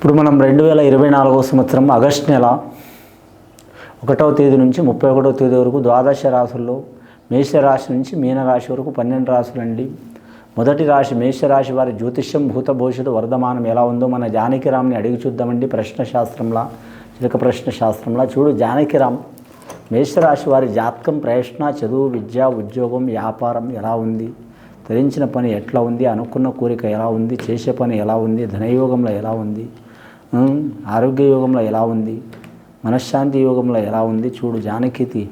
ఇప్పుడు మనం రెండు వేల ఇరవై నాలుగో సంవత్సరం ఆగస్ట్ నెల ఒకటవ తేదీ నుంచి ముప్పై ఒకటవ తేదీ వరకు ద్వాదశ రాశుల్లో మేషరాశి నుంచి మీనరాశి వరకు పన్నెండు రాశులండి మొదటి రాశి మేషరాశి వారి జ్యోతిష్యం భూత భవిష్యత్తు వర్ధమానం ఎలా ఉందో మన జానకిరామ్ని అడిగి చూద్దామండి ప్రశ్న శాస్త్రంలా చిలక ప్రశ్న శాస్త్రంలా చూడు జానకిరామ్ మేషరాశి వారి జాతకం ప్రయత్న చదువు విద్య ఉద్యోగం వ్యాపారం ఎలా ఉంది? ధరించిన పని ఎట్లా ఉంది? అనుకున్న కోరిక ఎలా ఉంది? చేసే పని ఎలా ఉంది? ధనయోగంలో ఎలా ఉంది? ఆరోగ్య యోగంలో ఎలా ఉంది? మనశ్శాంతి యోగంలో ఎలా ఉంది? చూడు జానకితి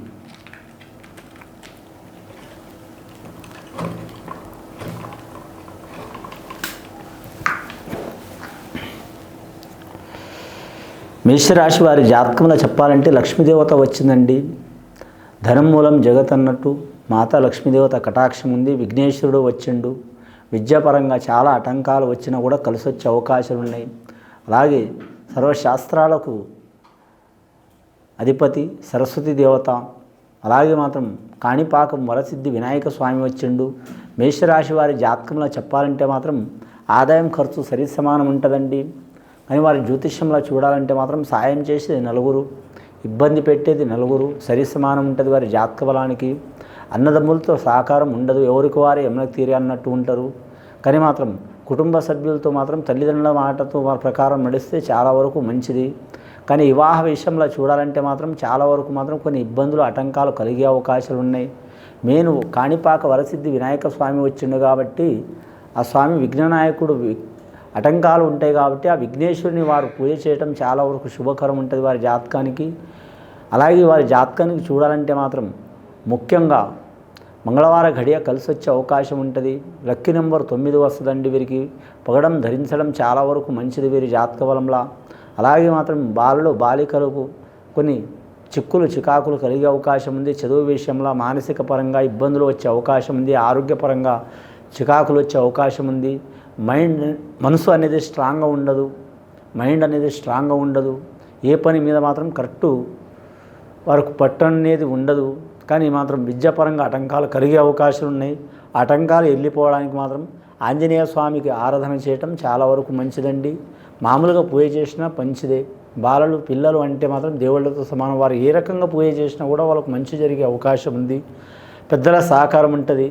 మేషరాశి వారి జాతకంలో చెప్పాలంటే లక్ష్మీదేవత వచ్చిందండి. ధనం మూలం జగత్ అన్నట్టు. మాత లక్ష్మీదేవత కటాక్షం ఉంది. విఘ్నేశ్వరుడు వచ్చిండు. విద్యాపరంగా చాలా ఆటంకాలు వచ్చినా కూడా కలిసి వచ్చే అవకాశాలు ఉన్నాయి అలాగే సర్వశాస్త్రాలకు అధిపతి సరస్వతి దేవత. అలాగే మాత్రం కాణిపాకం వరసిద్ధి వినాయక స్వామి వచ్చిండు. మేషరాశి వారి జాతకంలో చెప్పాలంటే మాత్రం ఆదాయం ఖర్చు సరి సమానం ఉంటుందండి. కానీ వారి జ్యోతిష్యంలో చూడాలంటే మాత్రం సాయం చేసేది నలుగురు ఇబ్బంది పెట్టేది నలుగురు సరి సమానం ఉంటుంది వారి జాతక బలానికి. అన్నదమ్ములతో సహకారం ఉండదు ఎవరికి వారే ఎమ్మెల్యే తీరే అన్నట్టు ఉంటారు. కానీ మాత్రం కుటుంబ సభ్యులతో మాత్రం తల్లిదండ్రుల మాటతో వారి ప్రకారం నడిస్తే చాలా వరకు మంచిది. కానీ వివాహ విషయంలో చూడాలంటే మాత్రం చాలా వరకు మాత్రం కొన్ని ఇబ్బందులు ఆటంకాలు కలిగే అవకాశాలు ఉన్నాయి. నేను కాణిపాక వరసిద్ధి వినాయక స్వామి వచ్చిండు కాబట్టి ఆ స్వామి విఘ్ననాయకుడు ఆటంకాలు ఉంటాయి కాబట్టి ఆ విఘ్నేశ్వరుని వారు పూజ చేయటం చాలా వరకు శుభకరం ఉంటుంది వారి జాతకానికి. అలాగే వారి జాతకానికి చూడాలంటే మాత్రం ముఖ్యంగా మంగళవార ఘడియ కలిసి వచ్చే అవకాశం ఉంటుంది. లక్కీ నెంబర్ తొమ్మిది వస్తుందండి వీరికి. పగడం ధరించడం చాలా వరకు మంచిది వీరి జాతక బలంలా. అలాగే మాత్రం బాలలో బాలికలకు కొన్ని చిక్కులు చికాకులు కలిగే అవకాశం ఉంది. చదువు విషయంలో మానసిక పరంగా ఇబ్బందులు వచ్చే అవకాశం ఉంది. ఆరోగ్యపరంగా చికాకులు వచ్చే అవకాశం ఉంది. మైండ్ మనసు అనేది స్ట్రాంగ్గా ఉండదు. మైండ్ అనేది స్ట్రాంగ్గా ఉండదు. ఏ పని మీద మాత్రం కరెక్టు వారికి పట్టు అనేది ఉండదు. కానీ మాత్రం విద్యాపరంగా ఆటంకాలు కలిగే అవకాశాలు ఉన్నాయి. ఆటంకాలు వెళ్ళిపోవడానికి మాత్రం ఆంజనేయ స్వామికి ఆరాధన చేయటం చాలా వరకు మంచిదండి. మామూలుగా పూజ చేసినా మంచిదే. బాలలు పిల్లలు అంటే మాత్రం దేవుళ్ళతో సమానం. వారు ఏ రకంగా పూజ చేసినా కూడా వాళ్ళకు మంచి జరిగే అవకాశం ఉంది. పెద్దల సహకారం ఉంటుంది.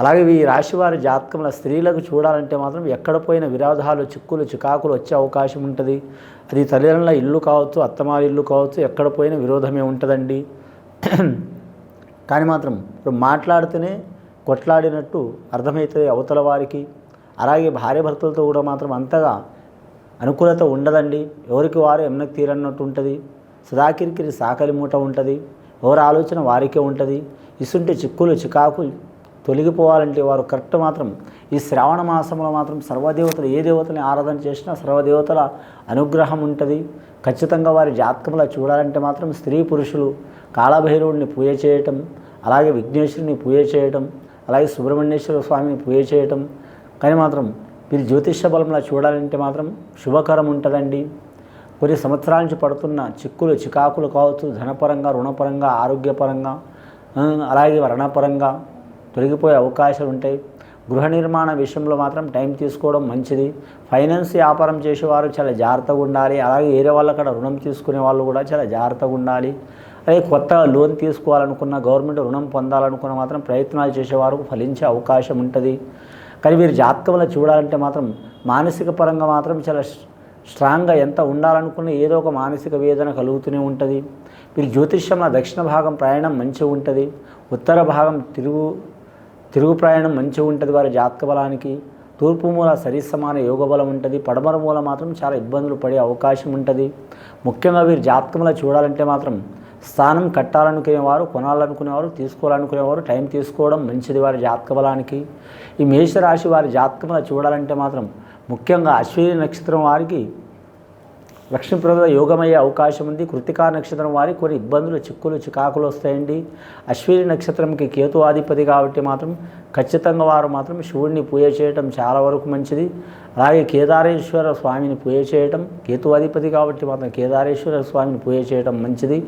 అలాగే ఈ రాశి వారి జాతకంలో స్త్రీలకు చూడాలంటే మాత్రం ఎక్కడ పోయిన విరాధాలు చిక్కులు చికాకులు వచ్చే అవకాశం ఉంటుంది. అది తల్లిదండ్రుల ఇల్లు కావచ్చు అత్తమారి ఇల్లు కావచ్చు ఎక్కడ పోయిన విరోధమే ఉంటుందండి. కానీ మాత్రం ఇప్పుడు మాట్లాడితేనే కొట్లాడినట్టు అర్థమవుతుంది అవతల వారికి. అలాగే భార్య భర్తలతో కూడా మాత్రం అంతగా అనుకూలత ఉండదండి. ఎవరికి వారు ఎమ్నకు తీరన్నట్టు ఉంటుంది. సదాకిరికి సాకలి మూట ఉంటుంది. ఎవరి ఆలోచన వారికే ఉంటుంది. ఇసుంటే చిక్కులు చికాకులు తొలగిపోవాలంటే వారు కరెక్ట్ మాత్రం ఈ శ్రావణ మాసంలో మాత్రం సర్వదేవతలు ఏ దేవతని ఆరాధన చేసినా సర్వదేవతల అనుగ్రహం ఉంటుంది. ఖచ్చితంగా వారి జాతకంలో చూడాలంటే మాత్రం స్త్రీ పురుషులు కాళభైరవుడిని పూజ చేయటం అలాగే విఘ్నేశ్వరుని పూజ చేయటం అలాగే సుబ్రహ్మణ్యేశ్వర స్వామిని పూజ చేయటం. కానీ మాత్రం వీరి జ్యోతిష బలంలో చూడాలంటే మాత్రం శుభకరం ఉంటుందండి. కొన్ని సంవత్సరాల నుంచి పడుతున్న చిక్కులు చికాకులు కావచ్చు ధనపరంగా రుణపరంగా ఆరోగ్యపరంగా అలాగే వర్ణపరంగా తొలగిపోయే అవకాశాలు ఉంటాయి. గృహ నిర్మాణ విషయంలో మాత్రం టైం తీసుకోవడం మంచిది. ఫైనాన్స్ వ్యాపారం చేసేవారు చాలా జాగ్రత్తగా ఉండాలి. అలాగే వేరే వాళ్ళ అక్కడ రుణం తీసుకునే వాళ్ళు కూడా చాలా జాగ్రత్తగా ఉండాలి. అలాగే కొత్తగా లోన్ తీసుకోవాలనుకున్న గవర్నమెంట్ రుణం పొందాలనుకున్న మాత్రం ప్రయత్నాలు చేసేవారు ఫలించే అవకాశం ఉంటుంది. కానీ వీరు జాతకంలో చూడాలంటే మాత్రం మానసిక పరంగా మాత్రం చాలా స్ట్రాంగ్గా ఎంత ఉండాలనుకున్న ఏదో ఒక మానసిక వేదన కలుగుతూనే ఉంటుంది. మీరు జ్యోతిష్యంలో దక్షిణ భాగం ప్రయాణం మంచిగా ఉంటుంది. ఉత్తర భాగం తిరుగు తిరుగు ప్రయాణం మంచిగా ఉంటుంది వారి జాతక బలానికి. తూర్పు మూల సరిసమాన యోగ బలం ఉంటుంది. పడమర మూల మాత్రం చాలా ఇబ్బందులు పడే అవకాశం ఉంటుంది. ముఖ్యంగా వీరి జాతకంలో చూడాలంటే మాత్రం స్థానం కట్టాలనుకునేవారు కొనాలనుకునేవారు తీసుకోవాలనుకునేవారు టైం తీసుకోవడం మంచిది వారి జాతక బలానికి. ఈ మేషరాశి వారి జాతకంలో చూడాలంటే మాత్రం ముఖ్యంగా అశ్విని నక్షత్రం వారికి లక్ష్మీప్రద యోగమయ్యే అవకాశం ఉంది. కృతికా నక్షత్రం వారి కొన్ని ఇబ్బందులు చిక్కులు చికాకులు వస్తాయండి. అశ్విని నక్షత్రంకి కేతు ఆధిపతి కాబట్టి మాత్రం ఖచ్చితంగా వారు మాత్రం శివుడిని పూజ చేయటం చాలా వరకు మంచిది. అలాగే కేదారేశ్వర స్వామిని పూజ చేయటం కేతు అధిపతి కాబట్టి మాత్రం కేదారేశ్వర స్వామిని పూజ చేయటం మంచిది.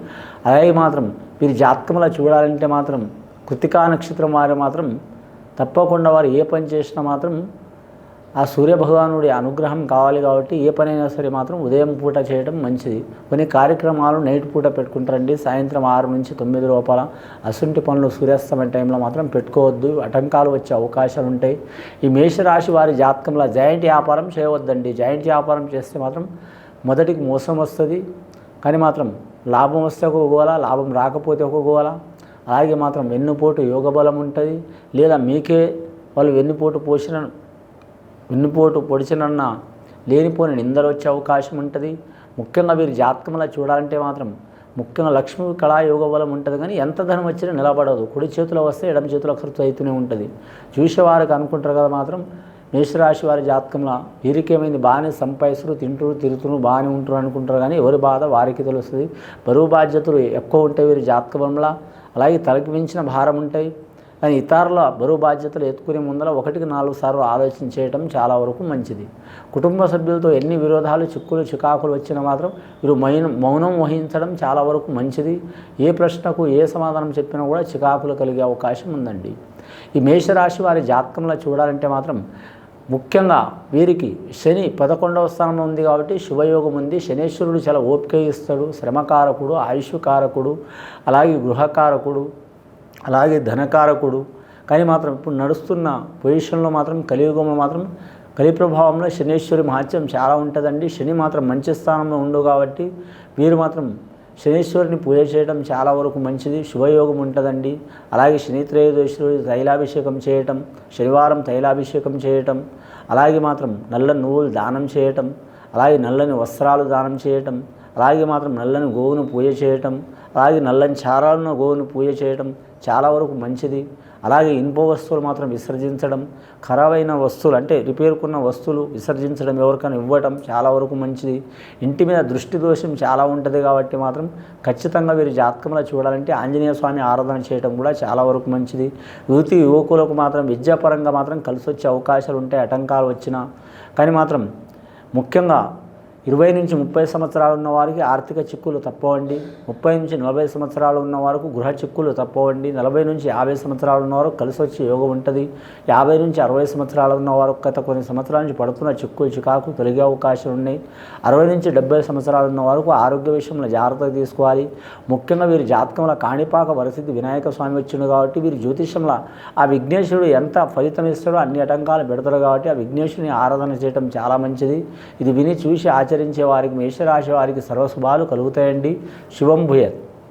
అలాగే మాత్రం వీరి జాతకంలో చూడాలంటే మాత్రం కృతికా నక్షత్రం వారు మాత్రం తప్పకుండా వారు ఏ పని చేసినా మాత్రం ఆ సూర్యభగవానుడి అనుగ్రహం కావాలి కాబట్టి ఏ పనైనా సరే మాత్రం ఉదయం పూట చేయడం మంచిది. కొన్ని కార్యక్రమాలు నైట్ పూట పెట్టుకుంటారండి. సాయంత్రం ఆరు నుంచి తొమ్మిది లోపల అసుంటి పనులు సూర్యాస్తమయ టైంలో మాత్రం పెట్టుకోవద్దు. ఆటంకాలు వచ్చే అవకాశాలు ఉంటాయి. ఈ మేషరాశి వారి జాతకంలో జాయింట్ వ్యాపారం చేయవద్దండి. జాయింట్ వ్యాపారం చేస్తే మాత్రం మొదటికి మోసం వస్తుంది. కానీ మాత్రం లాభం వస్తే ఒక గోల లాభం రాకపోతే ఒక గోల. అలాగే మాత్రం వెన్నుపోటు యోగ బలం ఉంటుంది. లేదా మీకే వాళ్ళు వెన్నుపోటు పోషణ వెన్నుపోటు పొడిచినన్న లేనిపోని నిందలు వచ్చే అవకాశం ఉంటుంది ముఖ్యంగా వీరి జాతకంలో చూడాలంటే మాత్రం ముఖ్యంగా లక్ష్మీ కళా యోగ బలం ఉంటుంది కానీ ఎంత ధనం వచ్చినా నిలబడదు. కుడి చేతిలో వస్తే ఎడమ చేతిలో ఖర్చు అవుతూనే ఉంటుంది. చూసేవారికి అనుకుంటారు కదా మాత్రం మేషరాశి వారి జాతకంలో వీరికేమైంది? బాగానే సంపాదిస్తారు తింటూ తిరుగుతున్నారు బాగానే ఉంటారు అనుకుంటారు కానీ ఎవరి బాధ వారికి తెలుస్తుంది. బరువు బాధ్యతలు ఎక్కువ ఉంటాయి వీరి జాతకంలో అలాగే తలకి మించిన భారం ఉంటాయి. కానీ ఇతరుల బరువు బాధ్యతలు ఎత్తుకునే ముందర ఒకటికి నాలుగు సార్లు ఆలోచన చేయడం చాలా వరకు మంచిది. కుటుంబ సభ్యులతో ఎన్ని విరోధాలు చిక్కులు చికాకులు వచ్చినా మాత్రం వీరు మౌనం మౌనం వహించడం చాలా వరకు మంచిది. ఏ ప్రశ్నకు ఏ సమాధానం చెప్పినా కూడా చికాకులు కలిగే అవకాశం ఉందండి. ఈ మేషరాశి వారి జాతకంలో చూడాలంటే మాత్రం ముఖ్యంగా వీరికి శని పదకొండవ స్థానంలో ఉంది కాబట్టి శుభయోగం ఉంది. శనేశ్వరుడు చాలా ఓపిక ఇస్తాడు. శ్రమకారకుడు ఆయుష్కారకుడు అలాగే గృహకారకుడు అలాగే ధనకారకుడు. కానీ మాత్రం ఇప్పుడు నడుస్తున్న పొజిషన్లో మాత్రం కలియుగంలో మాత్రం కలి ప్రభావంలో శనీశ్వరి మహత్యం చాలా ఉంటుందండి. శని మాత్రం మంచి స్థానంలో ఉండు కాబట్టి వీరు మాత్రం శనీశ్వరిని పూజ చేయడం చాలా వరకు మంచిది. శుభయోగం ఉంటుందండి. అలాగే శని త్రయోదశి రోజు తైలాభిషేకం చేయటం శనివారం తైలాభిషేకం చేయటం అలాగే మాత్రం నల్ల నువ్వులు దానం చేయటం అలాగే నల్లని వస్త్రాలు దానం చేయటం అలాగే మాత్రం నల్లని గోవును పూజ చేయటం అలాగే నల్లని చారాలను గోవును పూజ చేయటం చాలా వరకు మంచిది. అలాగే ఇనుప వస్తువులు మాత్రం విసర్జించడం ఖరాబైన వస్తువులు అంటే రిపేర్కున్న వస్తువులు విసర్జించడం ఎవరికైనా ఇవ్వటం చాలా వరకు మంచిది. ఇంటి మీద దృష్టి దోషం చాలా ఉంటుంది కాబట్టి మాత్రం ఖచ్చితంగా వీరి జాతకంలో చూడాలంటే ఆంజనేయ స్వామి ఆరాధన చేయడం కూడా చాలా వరకు మంచిది. యువతి యువకులకు మాత్రం విద్యాపరంగా మాత్రం కలిసి వచ్చే అవకాశాలు ఉంటాయి ఆటంకాలు వచ్చినా. కానీ మాత్రం ముఖ్యంగా ఇరవై నుంచి ముప్పై సంవత్సరాలు ఉన్న వారికి ఆర్థిక చిక్కులు తప్పవండి. ముప్పై నుంచి నలభై సంవత్సరాలు ఉన్న వారికి గృహ చిక్కులు తప్పవండి. నలభై నుంచి యాభై సంవత్సరాలు ఉన్న వారు కలిసి వచ్చే యోగం ఉంటుంది. యాభై నుంచి అరవై సంవత్సరాలు ఉన్న వారు గత కొన్ని సంవత్సరాల నుంచి పడుతున్న చిక్కులు చికాకు తొలగే అవకాశం ఉన్నాయి. అరవై నుంచి డెబ్బై సంవత్సరాలు ఉన్న వరకు ఆరోగ్య విషయంలో జాగ్రత్త తీసుకోవాలి. ముఖ్యంగా వీరి జాతకంలో కాణిపాక వరసిద్ధి వినాయక స్వామి వచ్చిండు కాబట్టి వీరి జ్యోతిష్యంలో ఆ విఘ్నేశ్వరుడు ఎంత ఫలితం ఇస్తాడో అన్ని ఆటంకాలు పెడతాడు కాబట్టి ఆ విఘ్నేశ్వరుని ఆరాధన చేయడం చాలా మంచిది. ఇది విని చూసి ఆచరించే వారికి మేషరాశి వారికి సర్వశుభాలు కలుగుతాయండి. శుభం భూయత్.